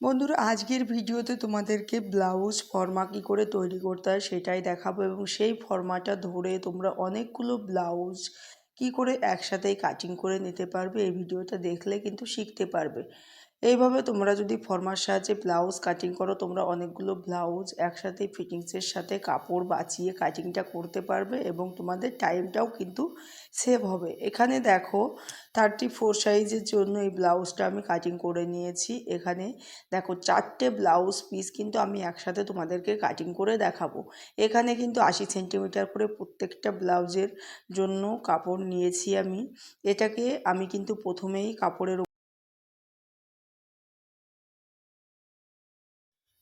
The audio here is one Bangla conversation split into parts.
বন্ধুরা, আজকের ভিডিওতে তোমাদেরকে ব্লাউজ ফর্মা কী করে তৈরি করতে হয় সেটাই দেখাবো এবং সেই ফর্মাটা ধরে তোমরা অনেকগুলো ব্লাউজ কি করে একসাথেই কাটিং করে নিতে পারবে, এই ভিডিওটা দেখলে কিন্তু শিখতে পারবে। এইভাবে তোমরা যদি ফর্মার সাহায্যে ব্লাউজ কাটিং করো, তোমরা অনেকগুলো ব্লাউজ একসাথে ফিটিংসের সাথে কাপড় বাঁচিয়ে কাটিংটা করতে পারবে এবং তোমাদের টাইমটাও কিন্তু সেভ হবে। এখানে দেখো থার্টি ফোর সাইজের জন্য এই ব্লাউজটা আমি কাটিং করে নিয়েছি। এখানে দেখো, চারটে ব্লাউজ পিস কিন্তু আমি একসাথে তোমাদেরকে কাটিং করে দেখাবো। এখানে কিন্তু আশি সেন্টিমিটার করে প্রত্যেকটা ব্লাউজের জন্য কাপড় নিয়েছি আমি। এটাকে আমি কিন্তু প্রথমেই কাপড়ের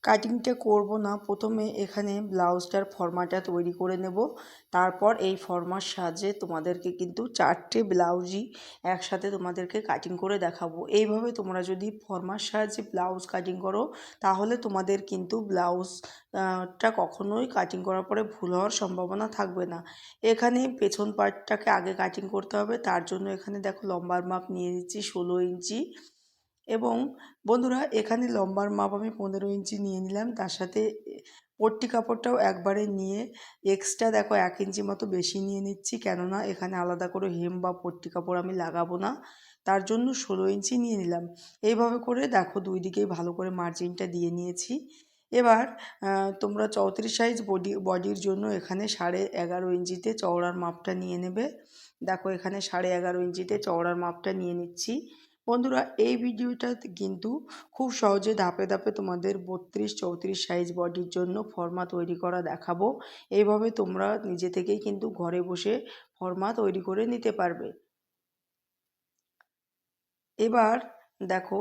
কাটিংটা করব না। প্রথমে এখানে ব্লাউজটার ফর্মাটা তৈরি করে নেব। তারপর এই ফর্মার সাহায্যে তোমাদেরকে কিন্তু চারটে ব্লাউজই একসাথে তোমাদেরকে কাটিং করে দেখাবো। এইভাবে তোমরা যদি ফর্মার সাহায্যে ব্লাউজ কাটিং করো, তাহলে তোমাদের কিন্তু ব্লাউজটা কখনোই কাটিং করার পরে ভুল হওয়ার সম্ভাবনা থাকবে না। এখানে পেছন পার্টটাকে আগে কাটিং করতে হবে। তার জন্য এখানে দেখো লম্বার মাপ নিয়ে নিচ্ছি ষোলো ইঞ্চি। এবং বন্ধুরা, এখানে লম্বার মাপ আমি পনেরো ইঞ্চি নিয়ে নিলাম। তার সাথে পট্টি কাপড়টাও একবারে নিয়ে এক্সট্রা দেখো এক ইঞ্চি মতো বেশি নিয়ে নিচ্ছি। কেননা, এখানে আলাদা করে হেম বা পট্টি কাপড় আমি লাগাবো না। তার জন্য ষোলো ইঞ্চি নিয়ে নিলাম। এইভাবে করে দেখো দুই দিকেই ভালো করে মার্জিনটা দিয়ে নিয়েছি। এবার তোমরা চৌত্রিশ সাইজ বডি বডির জন্য এখানে সাড়ে এগারো ইঞ্চিতে চওড়ার মাপটা নিয়ে নেবে। দেখো এখানে সাড়ে এগারো ইঞ্চিতে চওড়ার মাপটা নিয়ে নিচ্ছি। বন্ধুরা, এই ভিডিওটা কিন্তু খুব সহজে ধাপে ধাপে তোমাদের বত্রিশ, চৌত্রিশ সাইজ বডির জন্য ফর্মা তৈরি করা দেখাবো। এইভাবে তোমরা নিজে থেকেই কিন্তু ঘরে বসে ফর্মা তৈরি করে নিতে পারবে। এবার দেখো,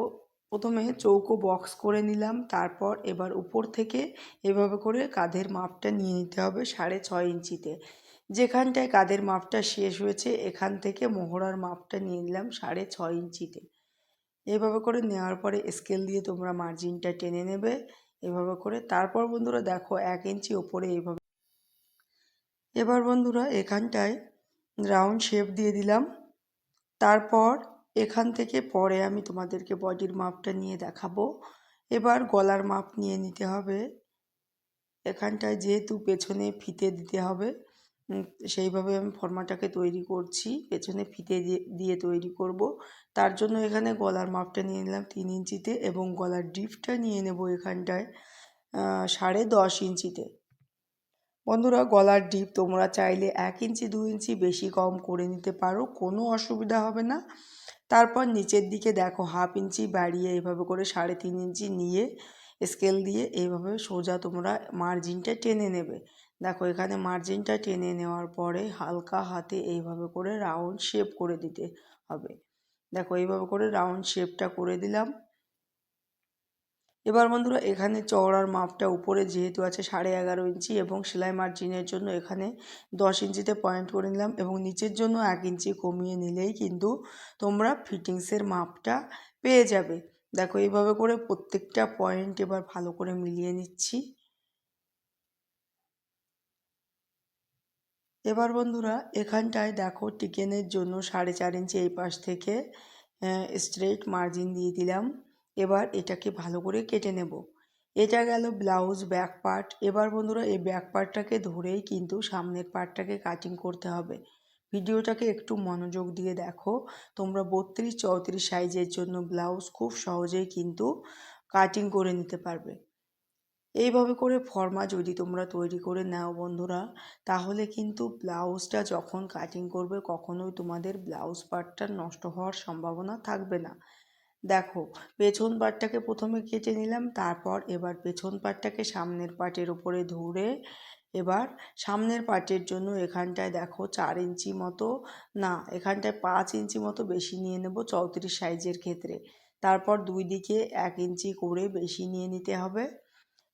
প্রথমে চৌকো বক্স করে নিলাম, তারপর এবার উপর থেকে এভাবে করে কাঁধের মাপটা নিয়ে নিতে হবে সাড়ে ছয় ইঞ্চিতে যেখানটায় কাঁধের মাপটা শেষ হয়েছে, এখান থেকে মোহরার মাপটা নিয়ে নিলাম সাড়ে ছয় ইঞ্চিতে এভাবে করে নেওয়ার পরে স্কেল দিয়ে তোমরা মার্জিনটা টেনে নেবে। এভাবে করে তারপর বন্ধুরা দেখো এক ইঞ্চি ওপরে এইভাবে এবার বন্ধুরা এখানটায় রাউন্ড শেপ দিয়ে দিলাম। তারপর এখান থেকে পরে আমি তোমাদেরকে বডির মাপটা নিয়ে দেখাবো। এবার গলার মাপ নিয়ে নিতে হবে। এখানটায় যেহেতু পেছনে ফিতে দিতে হবে সেইভাবে আমি ফর্মাটাকে তৈরি করছি, পেছনে ফিতে দিয়ে দিয়ে তৈরি করব। তার জন্য এখানে গলার মাপটা নিয়ে নিলাম তিন ইঞ্চিতে এবং গলার ডিপটা নিয়ে নেব এখানটায় সাড়ে দশ ইঞ্চিতে। বন্ধুরা, গলার ডিপ তোমরা চাইলে এক ইঞ্চি, দু ইঞ্চি বেশি কম করে নিতে পারো, কোনো অসুবিধা হবে না। তারপর নিচের দিকে দেখো, হাফ ইঞ্চি বাড়িয়ে এভাবে করে সাড়ে তিন ইঞ্চি নিয়ে স্কেল দিয়ে এইভাবে সোজা তোমরা মার্জিনটা টেনে নেবে। দেখো, এখানে মার্জিনটা টেনে নেওয়ার পরে হালকা হাতে এইভাবে করে রাউন্ড শেপ করে দিতে হবে। দেখো, এইভাবে করে রাউন্ড শেপটা করে দিলাম। এবার বন্ধুরা, এখানে চওড়ার মাপটা উপরে যেহেতু আছে সাড়ে এগারো ইঞ্চি এবং সেলাই মার্জিনের জন্য এখানে দশ ইঞ্চিতে পয়েন্ট করে নিলাম এবং নিচের জন্য এক ইঞ্চি কমিয়ে নিলেই কিন্তু তোমরা ফিটিংসের মাপটা পেয়ে যাবে। দেখো, এইভাবে করে প্রত্যেকটা পয়েন্ট এবার ভালো করে মিলিয়ে নিচ্ছি। এবার বন্ধুরা, এখানটায় দেখো টিকেনের জন্য সাড়ে চার ইঞ্চি এই পাশ থেকে স্ট্রেট মার্জিন দিয়ে দিলাম। এবার এটাকে ভালো করে কেটে নেব। এটা গেল ব্লাউজ ব্যাক পার্ট এবার বন্ধুরা, এই ব্যাক পার্টটাকে ধরেই কিন্তু সামনের পার্টটাকে কাটিং করতে হবে। ভিডিওটাকে একটু মনোযোগ দিয়ে দেখো। তোমরা বত্রিশ চৌত্রিশ সাইজের জন্য ব্লাউজ খুব সহজেই কিন্তু কাটিং করে নিতে পারবে। এইভাবে করে ফর্মা যদি তোমরা তৈরি করে নাও বন্ধুরা, তাহলে কিন্তু ব্লাউজটা যখন কাটিং করবে কখনোই তোমাদের ব্লাউজ পার্টটা নষ্ট হওয়ার সম্ভাবনা থাকবে না। দেখো, পেছন পার্টটাকে প্রথমে কেটে নিলাম, তারপর এবার পেছন পাটটাকে সামনের পার্টের উপরে ধরে এবার সামনের পার্টের জন্য এখানটায় দেখো চার ইঞ্চি মতো, না, এখানটায় পাঁচ ইঞ্চি মতো বেশি নিয়ে নেব চৌত্রিশ সাইজের ক্ষেত্রে। তারপর দুই দিকে এক ইঞ্চি করে বেশি নিয়ে নিতে হবে।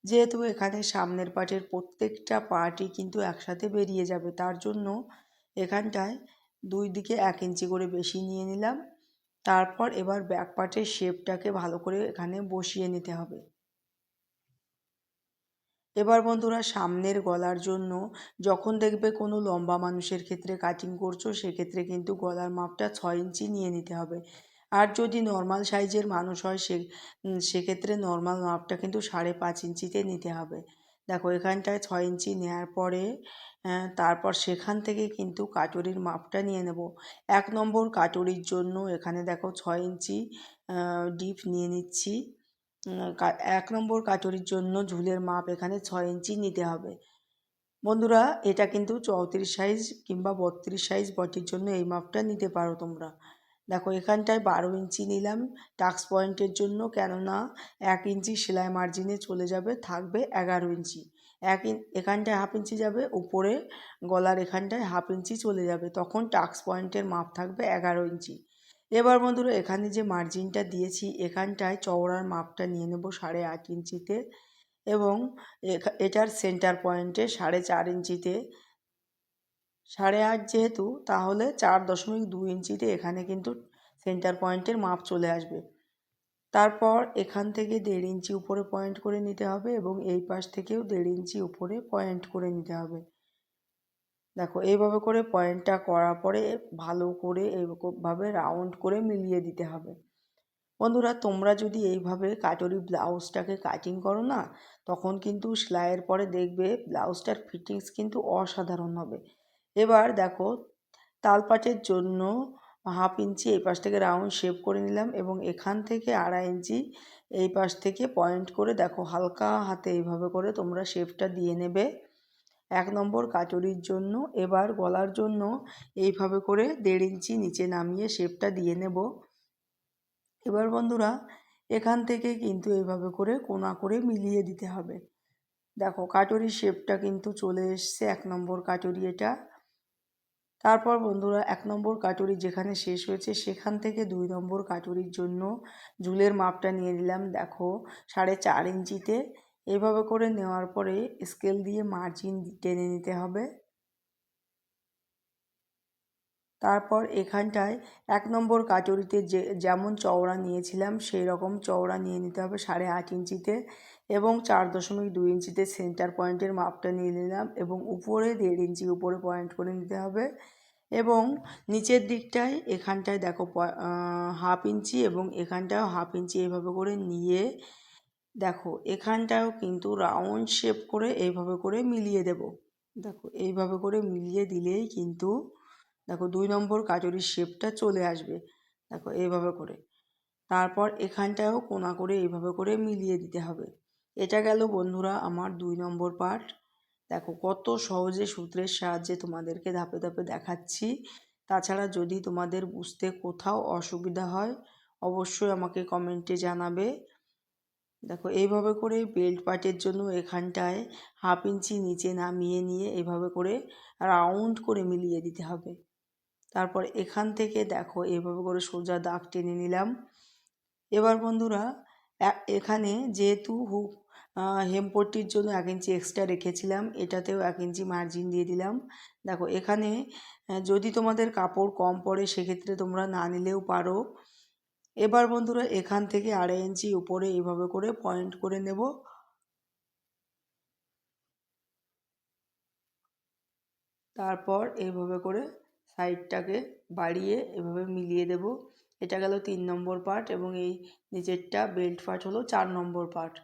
যেহেতু এখানে সামনের পার্টের প্রত্যেকটা পার্টই কিন্তু একসাথে বেরিয়ে যাবে, তার জন্য এখানটায় দুই দিকে এক ইঞ্চি করে বেশি নিয়ে নিলাম। তারপর এবার ব্যাক পার্টের শেপটাকে ভালো করে এখানে বসিয়ে নিতে হবে। এবার বন্ধুরা সামনের গলার জন্য যখন দেখবে কোনো লম্বা মানুষের ক্ষেত্রে কাটিং করছ, সেক্ষেত্রে কিন্তু গলার মাপটা ছয় ইঞ্চি নিয়ে নিতে হবে। আর যদি নর্মাল সাইজের মানুষ হয়, সে সেক্ষেত্রে নর্মাল মাপটা কিন্তু সাড়ে পাঁচ ইঞ্চিতে নিতে হবে। দেখো, এখানটায় ছয় ইঞ্চি নেওয়ার পরে তারপর সেখান থেকে কিন্তু কাটুরির মাপটা নিয়ে নেব। এক নম্বর কাটুরির জন্য এখানে দেখো ছয় ইঞ্চি ডিপ নিয়ে নিচ্ছি। এক নম্বর কাটুরির জন্য ঝুলের মাপ এখানে ছয় ইঞ্চি নিতে হবে। বন্ধুরা, এটা কিন্তু চৌত্রিশ সাইজ কিংবা বত্রিশ সাইজ বটির জন্য এই মাপটা নিতে পারো তোমরা। দেখো, এখানটায় বারো ইঞ্চি নিলাম। টাক্স পয়েন্টের জন্য কেননা এক ইঞ্চি সেলাই মার্জিনে চলে যাবে, থাকবে এগারো ইঞ্চি। এক এখানটায় হাফ ইঞ্চি যাবে, উপরে গলার এখানটায় হাফ ইঞ্চি চলে যাবে। তখন টাক্স পয়েন্টের মাপ থাকবে এগারো ইঞ্চি। এবার বন্ধুরা, এখানে যে মার্জিনটা দিয়েছি, এখানটায় চওড়ার মাপটা নিয়ে নেব সাড়ে আট ইঞ্চিতে এবং এটার সেন্টার পয়েন্টে সাড়ে চার ইঞ্চিতে। সাড়ে আট যেহেতু, তাহলে চার দশমিক দু ইঞ্চিতে এখানে কিন্তু সেন্টার পয়েন্টের মাপ চলে আসবে। তারপর এখান থেকে দেড় ইঞ্চি উপরে পয়েন্ট করে নিতে হবে এবং এই পাশ থেকেও দেড় ইঞ্চি উপরে পয়েন্ট করে নিতে হবে। দেখো, এইভাবে করে পয়েন্টটা করার পরে ভালো করে এইভাবে রাউন্ড করে মিলিয়ে দিতে হবে। বন্ধুরা, তোমরা যদি এইভাবে কাটরি ব্লাউজটাকে কাটিং করো না, তখন কিন্তু সেলাইয়ের পরে দেখবে ব্লাউজটার ফিটিংস কিন্তু অসাধারণ হবে। এবার দেখো তালপাটের জন্য হাফ ইঞ্চি এই পাশ থেকে রাউন্ড শেপ করে নিলাম এবং এখান থেকে আড়াই ইঞ্চি এই পাশ থেকে পয়েন্ট করে দেখো, হালকা হাতে এইভাবে করে তোমরা শেপটা দিয়ে নেবে। এক নম্বর কাচুরির জন্য, এবার গলার জন্য এইভাবে করে দেড় ইঞ্চি নিচে নামিয়ে শেপটা দিয়ে নেব। এবার বন্ধুরা, এখান থেকে কিন্তু এইভাবে করে কোনা করে মিলিয়ে দিতে হবে। দেখো, কাটুরির শেপটা কিন্তু চলে এসছে, এক নম্বর কাটুরি এটা। তারপর বন্ধুরা এক নম্বর কাটুরি যেখানে শেষ হয়েছে, সেখান থেকে দুই নম্বর কাটুরির জন্য ঝুলের মাপটা নিয়ে নিলাম। দেখো, সাড়ে চার ইঞ্চিতে। এইভাবে করে নেওয়ার পরে স্কেল দিয়ে মার্জিন টেনে নিতে হবে। তারপর এখানটায় এক নম্বর কাটুরিতে যে, যেমন চওড়া নিয়েছিলাম, সেই রকম চওড়া নিয়ে নিতে হবে সাড়ে আট ইঞ্চিতে। এবং চার দশমিক দুই ইঞ্চিতে সেন্টার পয়েন্টের মাপটা নিয়ে নিলাম এবং উপরে দেড় ইঞ্চি উপরে পয়েন্ট করে নিতে হবে এবং নিচের দিকটায় এখানটায় দেখো হাফ ইঞ্চি এবং এখানটাও হাফ ইঞ্চি এইভাবে করে নিয়ে দেখো এখানটাও কিন্তু রাউন্ড শেপ করে এইভাবে করে মিলিয়ে দেব। দেখো এইভাবে করে মিলিয়ে দিলেই কিন্তু দেখো দুই নম্বর কাজরির শেপটা চলে আসবে। দেখো এইভাবে করে। তারপর এখানটাও কোনা করে এইভাবে করে মিলিয়ে দিতে হবে। এটা গেল বন্ধুরা আমার দুই নম্বর পার্ট। দেখো কত সহজে সূত্রের সাহায্যে তোমাদেরকে ধাপে ধাপে দেখাচ্ছি। তাছাড়া যদি তোমাদের বুঝতে কোথাও অসুবিধা হয়, অবশ্যই আমাকে কমেন্টে জানাবে। দেখো এইভাবে করে বেল্ট পার্টের জন্য এখানটায় হাফ ইঞ্চি নিচে নামিয়ে নিয়ে এভাবে করে রাউন্ড করে মিলিয়ে দিতে হবে। তারপর এখান থেকে দেখো এভাবে করে সোজা দাগ টেনে নিলাম। এবার বন্ধুরা এখানে যেহেতু হুক হেমপট্টির জন্য এক ইঞ্চি এক্সট্রা রেখেছিলাম। এটাতেও এক ইঞ্চি মার্জিন দিয়ে দিলাম। দেখো, এখানে যদি তোমাদের কাপড় কম পড়ে, সেক্ষেত্রে তোমরা না নিলেও পারো। এবার বন্ধুরা, এখান থেকে আড়াই ইঞ্চি উপরে এইভাবে করে পয়েন্ট করে নেব। তারপর এইভাবে করে সাইডটাকে বাড়িয়ে এভাবে মিলিয়ে দেব। এটা গেল তিন নম্বর পার্ট এবং এই নিচেরটা বেল্ট পার্ট হলো চার নম্বর পার্ট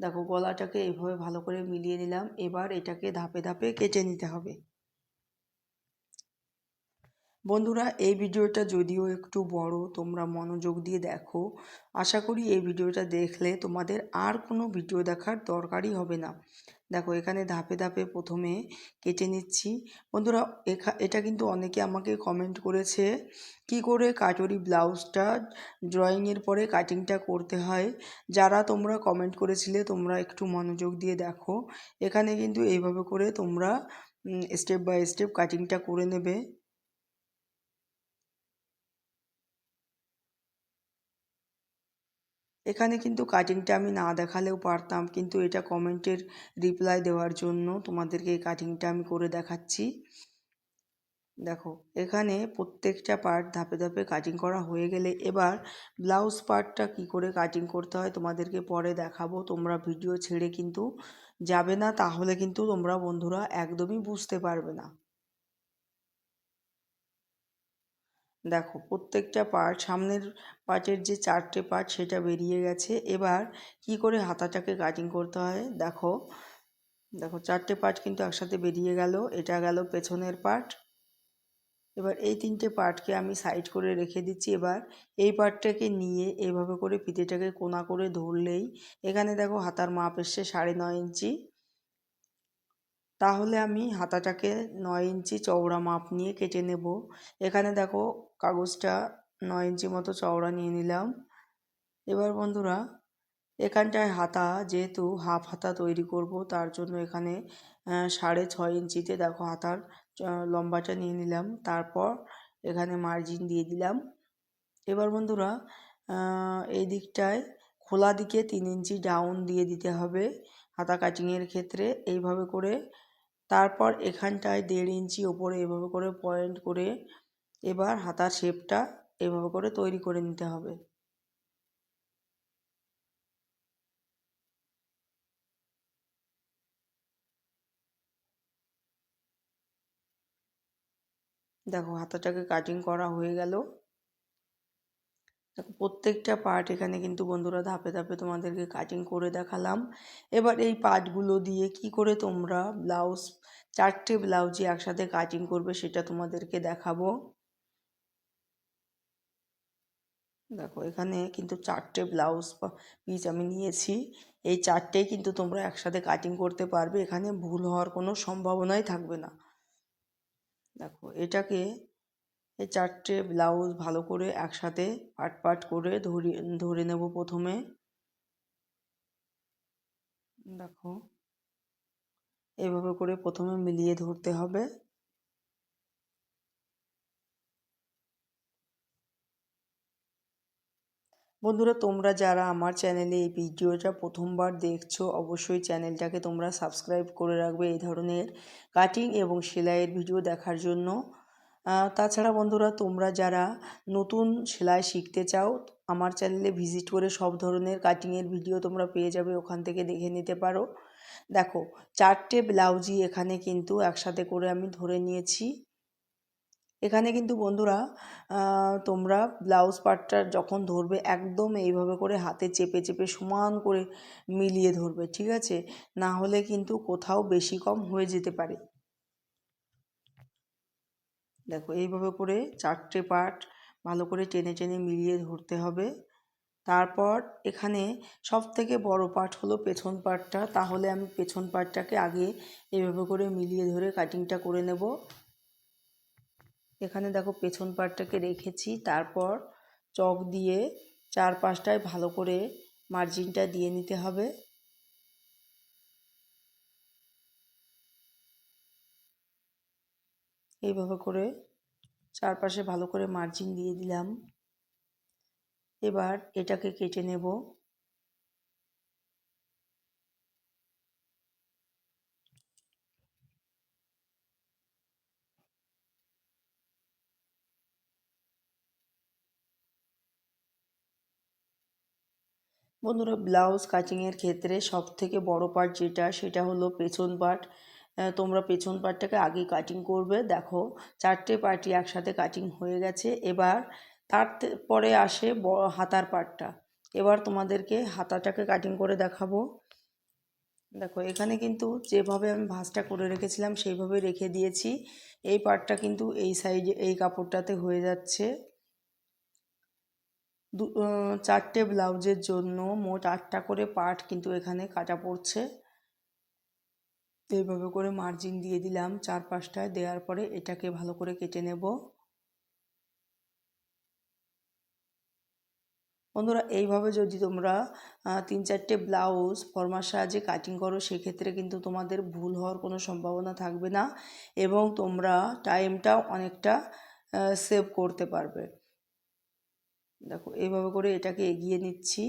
দেখো গলাটাকে এভাবে ভালো করে মিলিয়ে নিলাম। এবার এটাকে ধাপে ধাপে কেটে নিতে হবে। বন্ধুরা, এই ভিডিওটা যদিও একটু বড়, তোমরা মনোযোগ দিয়ে দেখো। আশা করি এই ভিডিওটা দেখলে তোমাদের আর কোনো ভিডিও দেখার দরকারই হবে না। দেখো, এখানে ধাপে ধাপে প্রথমে কেটে নিচ্ছি। বন্ধুরা, এখা, এটা কিন্তু অনেকে আমাকে কমেন্ট করেছে, কি করে কাটরি ব্লাউজটা ড্রয়িংয়ের পরে কাটিংটা করতে হয়। যারা তোমরা কমেন্ট করেছিলে, তোমরা একটু মনোযোগ দিয়ে দেখো। এখানে কিন্তু এইভাবে করে তোমরা স্টেপ বাই স্টেপ কাটিংটা করে নেবে। এখানে কিন্তু কাটিংটা আমি না দেখালেও পারতাম, কিন্তু এটা কমেন্টের রিপ্লাই দেওয়ার জন্য তোমাদেরকে এই কাটিংটা আমি করে দেখাচ্ছি। দেখো, এখানে প্রত্যেকটা পার্ট ধাপে ধাপে কাটিং করা হয়ে গেলে এবার ব্লাউজ পার্টটা কি করে কাটিং করতে হয় তোমাদেরকে পরে দেখাবো, তোমরা ভিডিও ছেড়ে কিন্তু যাবে না, তাহলে কিন্তু তোমরা বন্ধুরা একদমই বুঝতে পারবে না। দেখো, প্রত্যেকটা পার্ট সামনের পার্টের যে চারটে পার্ট সেটা বেরিয়ে গেছে। এবার কি করে হাতাটাকে কাটিং করতে হয়? দেখো দেখো, চারটে পার্ট কিন্তু একসাথে বেরিয়ে গেল। এটা গেল পেছনের পার্ট এবার এই তিনটে পার্টকে আমি সাইড করে রেখে দিচ্ছি। এবার এই পার্টটাকে নিয়ে এইভাবে করে ফিতেটাকে কোনা করে ধরলেই, এখানে দেখো হাতার মাপ এসছে সাড়ে নয় ইঞ্চি। তাহলে আমি হাতাটাকে নয় ইঞ্চি চওড়া মাপ নিয়ে কেটে নেব। এখানে দেখো কাগজটা নয় ইঞ্চি মতো চওড়া নিয়ে নিলাম। এবার বন্ধুরা, এখানটায় হাতা, যেহেতু হাফ হাতা তৈরি করব, তার জন্য এখানে সাড়ে ছয় ইঞ্চিতে দেখো হাতার লম্বাটা নিয়ে নিলাম। তারপর এখানে মার্জিন দিয়ে দিলাম। এবার বন্ধুরা এই দিকটায় খোলা দিকে তিন ইঞ্চি ডাউন দিয়ে দিতে হবে হাতা কাটিংয়ের ক্ষেত্রে এইভাবে করে। তারপর এখানটায় দেড় ইঞ্চি ওপরে এভাবে করে পয়েন্ট করে এবার হাতার শেপটা এভাবে করে তৈরি করে নিতে হবে। দেখো হাতাটাকে কাটিং করা হয়ে গেল। দেখো প্রত্যেকটা পার্ট এখানে কিন্তু বন্ধুরা ধাপে ধাপে তোমাদেরকে কাটিং করে দেখালাম। এবার এই পার্টগুলো দিয়ে কি করে তোমরা ব্লাউজ চারটে ব্লাউজই একসাথে কাটিং করবে সেটা তোমাদেরকে দেখাবো। দেখো, এখানে কিন্তু চারটে ব্লাউজ পিস আমি নিয়েছি। এই চারটেই কিন্তু তোমরা একসাথে কাটিং করতে পারবে। এখানে ভুল হওয়ার কোনো সম্ভাবনাই থাকবে না। দেখো, এটাকে এই চারটে ব্লাউজ ভালো করে একসাথে পাট পাট করে ধরে ধরে নেব প্রথমে। দেখো, এভাবে করে প্রথমে মিলিয়ে ধরতে হবে। বন্ধুরা, তোমরা যারা আমার চ্যানেলে এই ভিডিওটা প্রথমবার দেখছ, অবশ্যই চ্যানেলটাকে তোমরা সাবস্ক্রাইব করে রাখবে এই ধরনের কাটিং এবং সেলাইয়ের ভিডিও দেখার জন্য। তাছাড়া বন্ধুরা, তোমরা যারা নতুন সেলাই শিখতে চাও, আমার চ্যানেলে ভিজিট করে সব ধরনের কাটিংয়ের ভিডিও তোমরা পেয়ে যাবে, ওখান থেকে দেখে নিতে পারো। দেখো, চারটে ব্লাউজই এখানে কিন্তু একসাথে করে আমি ধরে নিয়েছি। এখানে কিন্তু বন্ধুরা তোমরা ব্লাউজ পার্টটা যখন ধরবে একদম এইভাবে করে হাতে চেপে চেপে সমান করে মিলিয়ে ধরবে, ঠিক আছে? না হলে কিন্তু কোথাও বেশি কম হয়ে যেতে পারে। দেখো, এইভাবে করে চারটে পার্ট ভালো করে টেনে টেনে মিলিয়ে ধরতে হবে। তারপর এখানে সব থেকে বড় পার্ট হলো পেছন পার্টটা তাহলে আমি পেছন পার্টটাকে আগে এভাবে করে মিলিয়ে ধরে কাটিংটা করে নেব। এখানে দেখো পেছন পার্টটাকে রেখেছি, তারপর চক দিয়ে চার পাঁচটায় ভালো করে মার্জিনটা দিয়ে নিতে হবে। এইভাবে করে চারপাশে ভালো করে মার্জিন দিয়ে দিলাম। এবার এটাকে কেটে নেব। বন্ধুরা ব্লাউজ কাটিংয়ের ক্ষেত্রে সব থেকে বড় পার্ট যেটা, সেটা হলো পেছন পার্ট তোমরা পেছন পার্টটাকে আগে কাটিং করবে। দেখো, চারটে পার্টি একসাথে কাটিং হয়ে গেছে। এবার তার পরে আসে হাতার পার্টটা এবার তোমাদেরকে হাতাটাকে কাটিং করে দেখাবো। দেখো, এখানে কিন্তু যেভাবে আমি ভাঁজটা করে রেখেছিলাম, সেইভাবে রেখে দিয়েছি। এই পার্টটা কিন্তু এই সাইডে এই কাপড়টাতে হয়ে যাচ্ছে। দু চারটে ব্লাউজের জন্য মোট আটটা করে পার্ট কিন্তু এখানে কাটা পড়ছে। এইভাবে করে মার্জিন দিয়ে দিলাম চার পাঁচটায় দেওয়ার পরে এটাকে ভালো করে কেটে নেব। বন্ধুরা, এইভাবে যদি তোমরা তিন চারটে ব্লাউজ ফরমার সাহায্যে কাটিং করো, সেক্ষেত্রে কিন্তু তোমাদের ভুল হওয়ার কোনো সম্ভাবনা থাকবে না এবং তোমরা টাইমটাও অনেকটা সেভ করতে পারবে। দেখো এইভাবে করে এটাকে এগিয়ে নিচ্ছি।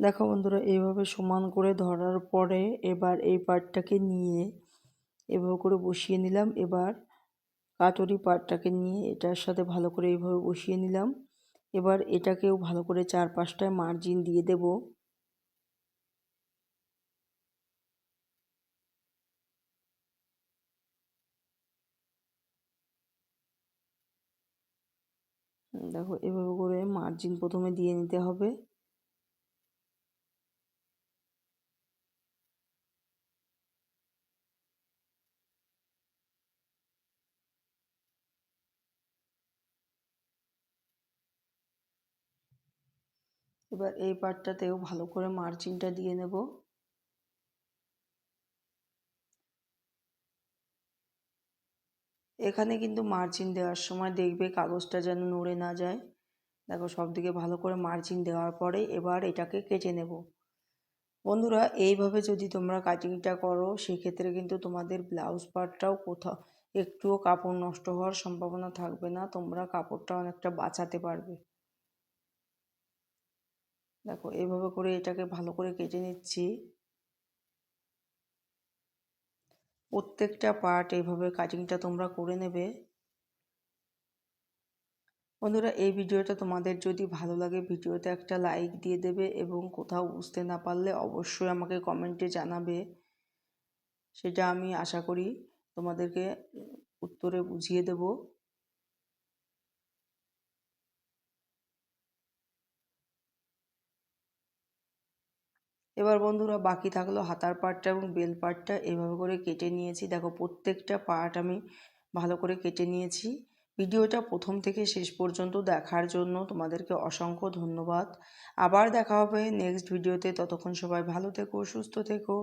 দেখো বন্ধুরা এইভাবে সমান করে ধরার পরে এবার এই পার্টটাকে নিয়ে এভাবে করে বসিয়ে নিলাম। এবার কাটরি পার্টটাকে নিয়ে এটার সাথে ভালো করে এইভাবে বসিয়ে নিলাম। এবার এটাকেও ভালো করে চার পাঁচটায় মার্জিন দিয়ে দেব। দেখো, এভাবে করে মার্জিন প্রথমে দিয়ে নিতে হবে। এবার এই পার্টটাতেও ভালো করে মার্জিনটা দিয়ে নেব। এখানে কিন্তু মার্জিন দেওয়ার সময় দেখবে কাগজটা যেন নড়ে না যায়। দেখো সব দিকে ভালো করে মার্জিন দেওয়ার পরে এবার এটাকে কেটে নেব। বন্ধুরা, এইভাবে যদি তোমরা কাটিংটা করো, সেক্ষেত্রে কিন্তু তোমাদের ব্লাউজ পার্টটাও কোথাও একটুও কাপড় নষ্ট হওয়ার সম্ভাবনা থাকবে না, তোমরা কাপড়টা অনেকটা বাঁচাতে পারবে। দেখো এইভাবে করে এটাকে ভালো করে কেটে নিচ্ছি। প্রত্যেকটা পার্ট এইভাবে কাটিংটা তোমরা করে নেবে। বন্ধুরা, এই ভিডিওটা তোমাদের যদি ভালো লাগে, ভিডিওতে একটা লাইক দিয়ে দেবে এবং কোথাও বুঝতে না পারলে অবশ্যই আমাকে কমেন্টে জানাবে। সেটা আমি আশা করি তোমাদেরকে উত্তরে বুঝিয়ে দেবো। এবার বন্ধুরা বাকি থাকল হাতার পার্টটা এবং বেল পার্টটা এভাবে করে কেটে নিয়েছি। দেখো প্রত্যেকটা পার্ট আমি ভালো করে কেটে নিয়েছি। ভিডিওটা প্রথম থেকে শেষ পর্যন্ত দেখার জন্য তোমাদেরকে অসংখ্য ধন্যবাদ। আবার দেখা হবে নেক্সট ভিডিওতে ততক্ষণ সবাই ভালো থেকো, সুস্থ থেকো।